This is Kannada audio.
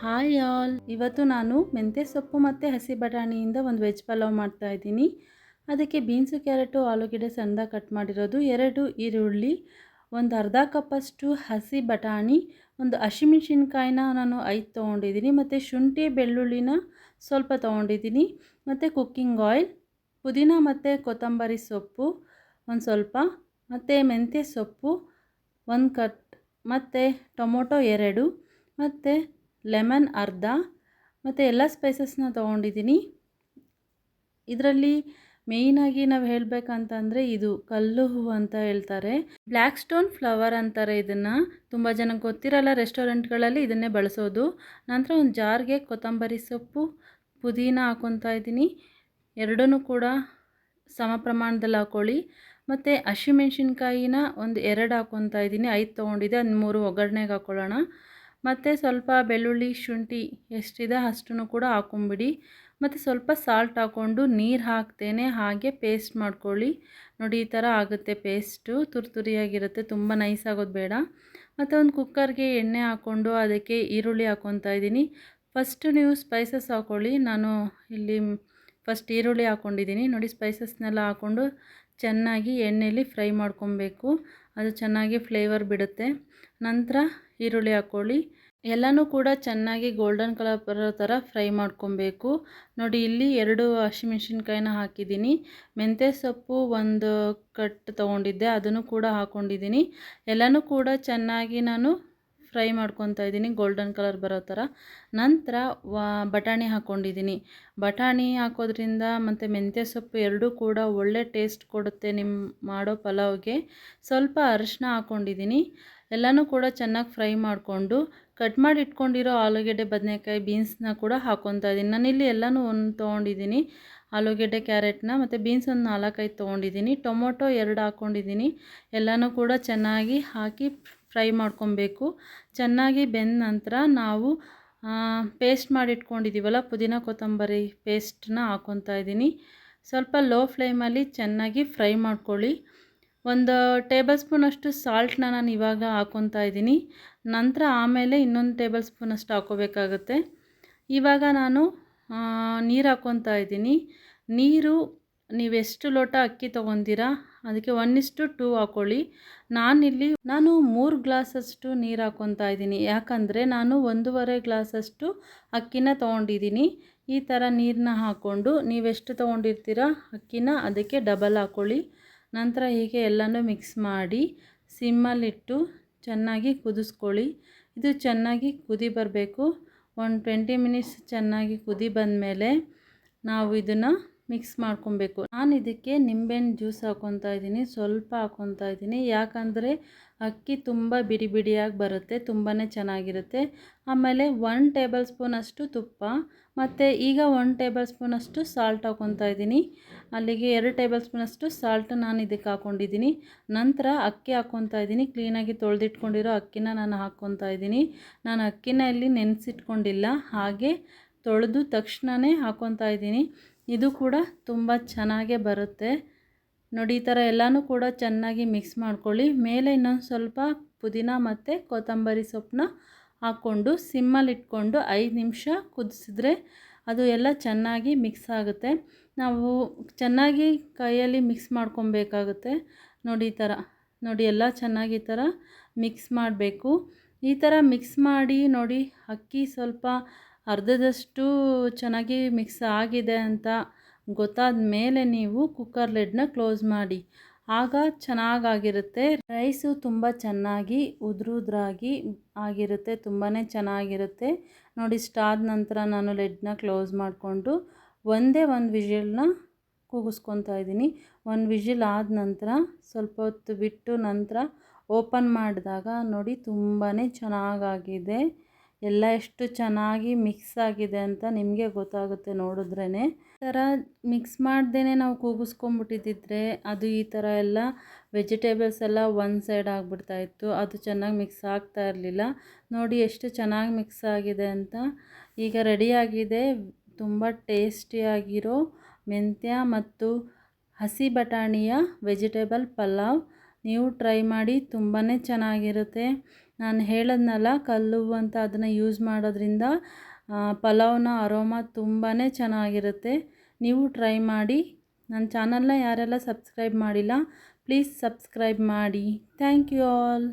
Hi all. ಇವತ್ತು ನಾನು ಮೆಂತ್ಯ ಸೊಪ್ಪು ಮತ್ತು ಹಸಿ ಬಟಾಣಿಯಿಂದ ಒಂದು ವೆಜ್ ಪಲಾವ್ ಮಾಡ್ತಾ ಇದ್ದೀನಿ. ಅದಕ್ಕೆ ಬೀನ್ಸು, ಕ್ಯಾರೆಟು, ಆಲೂಗೆಡ್ಡೆ ಸಣ್ಣದಾಗಿ ಕಟ್ ಮಾಡಿರೋದು. ಎರಡು ಈರುಳ್ಳಿ, ಒಂದು ಅರ್ಧ ಕಪ್ಪಷ್ಟು ಹಸಿ ಬಟಾಣಿ, ಒಂದು ಹಸಿಮೆಣ್ಸಿನ್ಕಾಯಿನ ನಾನು ಐದು ತೊಗೊಂಡಿದ್ದೀನಿ. ಮತ್ತು ಶುಂಠಿ, ಬೆಳ್ಳುಳ್ಳಿನ ಸ್ವಲ್ಪ ತೊಗೊಂಡಿದ್ದೀನಿ. ಮತ್ತು ಕುಕ್ಕಿಂಗ್ ಆಯಿಲ್, ಪುದೀನ ಮತ್ತು ಕೊತ್ತಂಬರಿ ಸೊಪ್ಪು ಒಂದು ಸ್ವಲ್ಪ, ಮತ್ತು ಮೆಂತ್ಯ ಸೊಪ್ಪು ಒಂದು ಕಟ್, ಮತ್ತು ಟೊಮೊಟೊ ಎರಡು, ಮತ್ತು ಲೆಮನ್, ಅರ್ಧ. ಮತ್ತು ಎಲ್ಲ ಸ್ಪೈಸಸ್ನ ತೊಗೊಂಡಿದ್ದೀನಿ. ಇದರಲ್ಲಿ ಮೇಯ್ನಾಗಿ ನಾವು ಹೇಳಬೇಕಂತಂದರೆ ಇದು ಕಲ್ಲು ಹೂವು ಅಂತ ಹೇಳ್ತಾರೆ. ಬ್ಲ್ಯಾಕ್ ಸ್ಟೋನ್ ಫ್ಲವರ್ ಅಂತಾರೆ ಇದನ್ನು. ತುಂಬ ಜನಕ್ಕೆ ಗೊತ್ತಿರಲ್ಲ ರೆಸ್ಟೋರೆಂಟ್ಗಳಲ್ಲಿ ಇದನ್ನೇ ಬಳಸೋದು. ನಂತರ ಒಂದು ಜಾರ್ಗೆ ಕೊತ್ತಂಬರಿ ಸೊಪ್ಪು, ಪುದೀನ ಹಾಕೊತಾ ಇದ್ದೀನಿ. ಎರಡೂ ಕೂಡ ಸಮ ಪ್ರಮಾಣದಲ್ಲಿ ಹಾಕ್ಕೊಳ್ಳಿ ಮತ್ತು ಹಸಿಮೆಣ್ಸಿನ್ಕಾಯಿನ ಒಂದು ಎರಡು ಹಾಕ್ಕೊತಾ ಇದ್ದೀನಿ. ಐದು ತೊಗೊಂಡಿದ್ದೆ, ಅದು ಮೂರು ಒಗ್ಗರಣೆಗೆ ಹಾಕ್ಕೊಳ್ಳೋಣ ಮತ್ತು ಸ್ವಲ್ಪ ಬೆಳ್ಳುಳ್ಳಿ, ಶುಂಠಿ ಎಷ್ಟಿದೆ ಅಷ್ಟನ್ನು ಕೂಡ ಹಾಕೊಂಬಿಡಿ. ಮತ್ತು ಸ್ವಲ್ಪ ಸಾಲ್ಟ್ ಹಾಕ್ಕೊಂಡು ನೀರು ಹಾಕ್ತೇನೆ, ಹಾಗೆ ಪೇಸ್ಟ್ ಮಾಡ್ಕೊಳ್ಳಿ. ನೋಡಿ, ಈ ಥರ ಆಗುತ್ತೆ ಪೇಸ್ಟು ತುರ್ತುರಿಯಾಗಿರುತ್ತೆ ತುಂಬ ನೈಸ್ ಆಗೋದು ಬೇಡ. ಮತ್ತು ಒಂದು ಕುಕ್ಕರ್ಗೆ ಎಣ್ಣೆ ಹಾಕ್ಕೊಂಡು ಅದಕ್ಕೆ ಈರುಳ್ಳಿ ಹಾಕ್ಕೊತಾ ಇದ್ದೀನಿ. ಫಸ್ಟು ನೀವು ಸ್ಪೈಸಸ್ ಹಾಕ್ಕೊಳ್ಳಿ ನಾನು ಇಲ್ಲಿ ಫಸ್ಟ್ ಈರುಳ್ಳಿ ಹಾಕ್ಕೊಂಡಿದ್ದೀನಿ ನೋಡಿ ಸ್ಪೈಸಸ್ನೆಲ್ಲ ಹಾಕ್ಕೊಂಡು ಚೆನ್ನಾಗಿ ಎಣ್ಣೆಯಲ್ಲಿ ಫ್ರೈ ಮಾಡ್ಕೊಬೇಕು. ಅದು ಚೆನ್ನಾಗಿ ಫ್ಲೇವರ್ ಬಿಡುತ್ತೆ. ನಂತರ ಈರುಳ್ಳಿ ಹಾಕ್ಕೊಳ್ಳಿ ಎಲ್ಲನೂ ಕೂಡ ಚೆನ್ನಾಗಿ ಗೋಲ್ಡನ್ ಕಲರ್ ಬರೋ ಥರ ಫ್ರೈ ಮಾಡ್ಕೊಬೇಕು. ನೋಡಿ, ಇಲ್ಲಿ ಎರಡು ಹಸಿಮೆಣ್ಸಿನ್ಕಾಯಿನ ಹಾಕಿದ್ದೀನಿ. ಮೆಂತ್ಯ ಸೊಪ್ಪು ಒಂದು ಕಟ್ ತೊಗೊಂಡಿದ್ದೆ, ಅದನ್ನು ಕೂಡ ಹಾಕ್ಕೊಂಡಿದ್ದೀನಿ ಎಲ್ಲನೂ ಕೂಡ ಚೆನ್ನಾಗಿ ನಾನು ಫ್ರೈ ಮಾಡ್ಕೊತಾ ಇದ್ದೀನಿ ಗೋಲ್ಡನ್ ಕಲರ್ ಬರೋ ಥರ. ನಂತರ ಬಟಾಣಿ ಹಾಕ್ಕೊಂಡಿದ್ದೀನಿ ಬಟಾಣಿ ಹಾಕೋದ್ರಿಂದ ಮತ್ತು ಮೆಂತ್ಯ ಸೊಪ್ಪು ಎರಡೂ ಕೂಡ ಒಳ್ಳೆ ಟೇಸ್ಟ್ ಕೊಡುತ್ತೆ ನಿಮ್ಮ ಮಾಡೋ ಪಲಾವ್ಗೆ. ಸ್ವಲ್ಪ ಅರಿಶಿನ ಹಾಕ್ಕೊಂಡಿದ್ದೀನಿ ಎಲ್ಲನೂ ಕೂಡ ಚೆನ್ನಾಗಿ ಫ್ರೈ ಮಾಡಿಕೊಂಡು ಕಟ್ ಮಾಡಿ ಇಟ್ಕೊಂಡಿರೋ ಆಲೂಗೆಡ್ಡೆ ಬದನೆಕಾಯಿ ಬೀನ್ಸ್ನ ಕೂಡ ಹಾಕ್ಕೊತಾ ಇದ್ದೀನಿ. ನಾನಿಲ್ಲಿ ಎಲ್ಲನೂ ಒಂದು ತೊಗೊಂಡಿದ್ದೀನಿ. ಆಲೂಗೆಡ್ಡೆ ಕ್ಯಾರೆಟ್ನ ಮತ್ತು ಬೀನ್ಸ್ ಒಂದು ನಾಲ್ಕೈದು ತೊಗೊಂಡಿದ್ದೀನಿ. ಟೊಮೊಟೊ ಎರಡು ಹಾಕ್ಕೊಂಡಿದ್ದೀನಿ ಎಲ್ಲನೂ ಕೂಡ ಚೆನ್ನಾಗಿ ಹಾಕಿ ಫ್ರೈ ಮಾಡ್ಕೊಬೇಕು. ಚೆನ್ನಾಗಿ ಬೆಂದ ನಂತರ ನಾವು ಪೇಸ್ಟ್ ಮಾಡಿ ಇಟ್ಕೊಂಡಿದ್ದೀವಲ್ಲ ಪುದೀನ ಕೊತ್ತಂಬರಿ ಪೇಸ್ಟನ್ನ ಹಾಕ್ಕೊತಾ ಇದ್ದೀನಿ. ಸ್ವಲ್ಪ ಲೋ ಫ್ಲೇಮಲ್ಲಿ ಚೆನ್ನಾಗಿ ಫ್ರೈ ಮಾಡ್ಕೊಳ್ಳಿ. ಒಂದು ಟೇಬಲ್ ಸ್ಪೂನಷ್ಟು ಸಾಲ್ಟನ್ನ ನಾನು ಇವಾಗ ಹಾಕ್ಕೊತಾ ಇದ್ದೀನಿ. ನಂತರ ಆಮೇಲೆ ಇನ್ನೊಂದು ಟೇಬಲ್ ಸ್ಪೂನಷ್ಟು ಹಾಕೋಬೇಕಾಗುತ್ತೆ. ಇವಾಗ ನಾನು ನೀರು ಹಾಕ್ಕೊತಾ ಇದ್ದೀನಿ. ನೀರು ನೀವೆಷ್ಟು ಲೋಟ ಅಕ್ಕಿ ತೊಗೊಂತೀರಾ ಅದಕ್ಕೆ ಒನ್ ಇಷ್ಟು ಟೂ ಹಾಕ್ಕೊಳ್ಳಿ ನಾನಿಲ್ಲಿ, ನಾನು ಮೂರು ಗ್ಲಾಸಷ್ಟು ನೀರು ಹಾಕ್ಕೊತಾ ಇದ್ದೀನಿ. ಯಾಕಂದರೆ ನಾನು ಒಂದೂವರೆ ಗ್ಲಾಸಷ್ಟು ಅಕ್ಕಿನ ತೊಗೊಂಡಿದ್ದೀನಿ. ಈ ಥರ ನೀರನ್ನ ಹಾಕ್ಕೊಂಡು ನೀವೆಷ್ಟು ತೊಗೊಂಡಿರ್ತೀರ ಅಕ್ಕಿನ, ಅದಕ್ಕೆ ಡಬಲ್ ಹಾಕ್ಕೊಳ್ಳಿ ನಂತರ ಹೀಗೆ ಎಲ್ಲನೂ ಮಿಕ್ಸ್ ಮಾಡಿ ಸಿಮ್ಮಲ್ಲಿಟ್ಟು ಚೆನ್ನಾಗಿ ಕುದಿಸ್ಕೊಳ್ಳಿ. ಇದು ಚೆನ್ನಾಗಿ ಕುದಿ ಬರಬೇಕು. ಒಂದು ಟ್ವೆಂಟಿ ಮಿನಿಟ್ಸ್ ಚೆನ್ನಾಗಿ ಕುದಿ ಬಂದಮೇಲೆ ನಾವು ಇದನ್ನು ಮಿಕ್ಸ್ ಮಾಡ್ಕೊಬೇಕು. ನಾನು ಇದಕ್ಕೆ ನಿಂಬೆಹಣ್ಣು ಜ್ಯೂಸ್ ಹಾಕ್ಕೊತಾ ಇದ್ದೀನಿ. ಸ್ವಲ್ಪ ಹಾಕ್ಕೊತಾ ಇದ್ದೀನಿ. ಯಾಕಂದರೆ ಅಕ್ಕಿ ತುಂಬ ಬಿಡಿ ಬಿಡಿಯಾಗಿ ಬರುತ್ತೆ. ತುಂಬಾ ಚೆನ್ನಾಗಿರುತ್ತೆ. ಆಮೇಲೆ ಒನ್ ಟೇಬಲ್ ಸ್ಪೂನಷ್ಟು ತುಪ್ಪ ಮತ್ತು ಈಗ ಒನ್ ಟೇಬಲ್ ಸ್ಪೂನಷ್ಟು ಸಾಲ್ಟ್ ಹಾಕ್ಕೊತಾ ಇದ್ದೀನಿ. ಅಲ್ಲಿಗೆ ಎರಡು ಟೇಬಲ್ ಸ್ಪೂನಷ್ಟು ಸಾಲ್ಟ್ ನಾನು ಇದಕ್ಕೆ ಹಾಕ್ಕೊಂಡಿದ್ದೀನಿ ನಂತರ ಅಕ್ಕಿ ಹಾಕ್ಕೊತಾ ಇದ್ದೀನಿ. ಕ್ಲೀನಾಗಿ ತೊಳೆದಿಟ್ಕೊಂಡಿರೋ ಅಕ್ಕಿನ ನಾನು ಹಾಕ್ಕೊತಾ ಇದ್ದೀನಿ. ನಾನು ಅಕ್ಕಿನ ಇಲ್ಲಿ ನೆನೆಸಿಟ್ಕೊಂಡಿಲ್ಲ. ಹಾಗೆ ತೊಳೆದು ತಕ್ಷಣವೇ ಹಾಕ್ಕೊತಾ ಇದ್ದೀನಿ. ಇದು ಕೂಡ ತುಂಬ ಚೆನ್ನಾಗೇ ಬರುತ್ತೆ. ನೋಡಿ, ಈ ಥರ ಎಲ್ಲನೂ ಕೂಡ ಚೆನ್ನಾಗಿ ಮಿಕ್ಸ್ ಮಾಡ್ಕೊಳ್ಳಿ. ಮೇಲೆ ಇನ್ನೊಂದು ಸ್ವಲ್ಪ ಪುದೀನ ಮತ್ತು ಕೊತ್ತಂಬರಿ ಸೊಪ್ಪನ್ನ ಹಾಕ್ಕೊಂಡು ಸಿಮ್ಮಲ್ಲಿ ಇಟ್ಕೊಂಡು ಐದು ನಿಮಿಷ ಕುದಿಸಿದ್ರೆ ಅದು ಎಲ್ಲ ಚೆನ್ನಾಗಿ ಮಿಕ್ಸ್ ಆಗುತ್ತೆ. ನಾವು ಚೆನ್ನಾಗಿ ಕೈಯಲ್ಲಿ ಮಿಕ್ಸ್ ಮಾಡ್ಕೊಬೇಕಾಗುತ್ತೆ. ನೋಡಿ ಈ ಥರ. ನೋಡಿ ಎಲ್ಲ ಚೆನ್ನಾಗಿ ಈ ಥರ ಮಿಕ್ಸ್ ಮಾಡಬೇಕು. ಈ ಥರ ಮಿಕ್ಸ್ ಮಾಡಿ ನೋಡಿ ಅಕ್ಕಿ ಸ್ವಲ್ಪ ಅರ್ಧದಷ್ಟು ಚೆನ್ನಾಗಿ ಮಿಕ್ಸ್ ಆಗಿದೆ ಅಂತ ಗೊತ್ತಾದ ಮೇಲೆ ನೀವು ಕುಕ್ಕರ್ ಲೆಡ್ನ ಕ್ಲೋಸ್ ಮಾಡಿ. ಆಗ ಚೆನ್ನಾಗಾಗಿರುತ್ತೆ. ರೈಸು ತುಂಬ ಚೆನ್ನಾಗಿ ಉದುರುದ್ರಾಗಿ ಆಗಿರುತ್ತೆ ತುಂಬಾ ಚೆನ್ನಾಗಿರುತ್ತೆ. ನೋಡಿ, ಇಷ್ಟಾದ ನಂತರ ನಾನು ಲೆಡ್ನ ಕ್ಲೋಸ್ ಮಾಡಿಕೊಂಡು ಒಂದೇ ಒಂದು ವಿಷಲ್ನ ಕೂಗಿಸ್ಕೊತಾ ಇದ್ದೀನಿ. ಒಂದು ವಿಷಲ್ ಆದ ನಂತರ, ಸ್ವಲ್ಪ ಹೊತ್ತು ಬಿಟ್ಟು ನಂತರ ಓಪನ್ ಮಾಡಿದಾಗ ನೋಡಿ ತುಂಬಾ ಚೆನ್ನಾಗಾಗಿದೆ. ಎಲ್ಲ ಎಷ್ಟು ಚೆನ್ನಾಗಿ ಮಿಕ್ಸ್ ಆಗಿದೆ ಅಂತ ನಿಮಗೆ ಗೊತ್ತಾಗುತ್ತೆ ನೋಡಿದ್ರೇ ಥರ ಮಿಕ್ಸ್ ಮಾಡ್ದೇ ನಾವು ಕೂಗಿಸ್ಕೊಂಬಿಟ್ಟಿದ್ದಿದ್ರೆ ಅದು ಈ ಥರ ಎಲ್ಲ ವೆಜಿಟೇಬಲ್ಸ್ ಎಲ್ಲ ಒಂದು ಸೈಡ್ ಆಗಿಬಿಡ್ತಾಯಿತ್ತು ಅದು ಚೆನ್ನಾಗಿ ಮಿಕ್ಸ್ ಆಗ್ತಾ ಇರಲಿಲ್ಲ. ನೋಡಿ ಎಷ್ಟು ಚೆನ್ನಾಗಿ ಮಿಕ್ಸ್ ಆಗಿದೆ ಅಂತ. ಈಗ ರೆಡಿಯಾಗಿದೆ. ತುಂಬ ಟೇಸ್ಟಿಯಾಗಿರೋ ಮೆಂತ್ಯ ಮತ್ತು ಹಸಿ ಬಟಾಣಿಯ ವೆಜಿಟೇಬಲ್ ಪಲಾವ್. ನೀವು ಟ್ರೈ ಮಾಡಿ ತುಂಬಾ ಚೆನ್ನಾಗಿರುತ್ತೆ. ನಾನು ಹೇಳದ್ನಲ್ಲ, ಕಲ್ಲು ಅಂತ ಅದನ್ನು ಯೂಸ್ ಮಾಡೋದ್ರಿಂದ ಪಲಾವ್ನ ಅರೋಮ ತುಂಬಾ ಚೆನ್ನಾಗಿರುತ್ತೆ. ನೀವು ಟ್ರೈ ಮಾಡಿ. ನನ್ನ ಚಾನಲ್ನ ಯಾರೆಲ್ಲ ಸಬ್ಸ್ಕ್ರೈಬ್ ಮಾಡಿಲ್ಲ, ಪ್ಲೀಸ್ ಸಬ್ಸ್ಕ್ರೈಬ್ ಮಾಡಿ. Thank you all.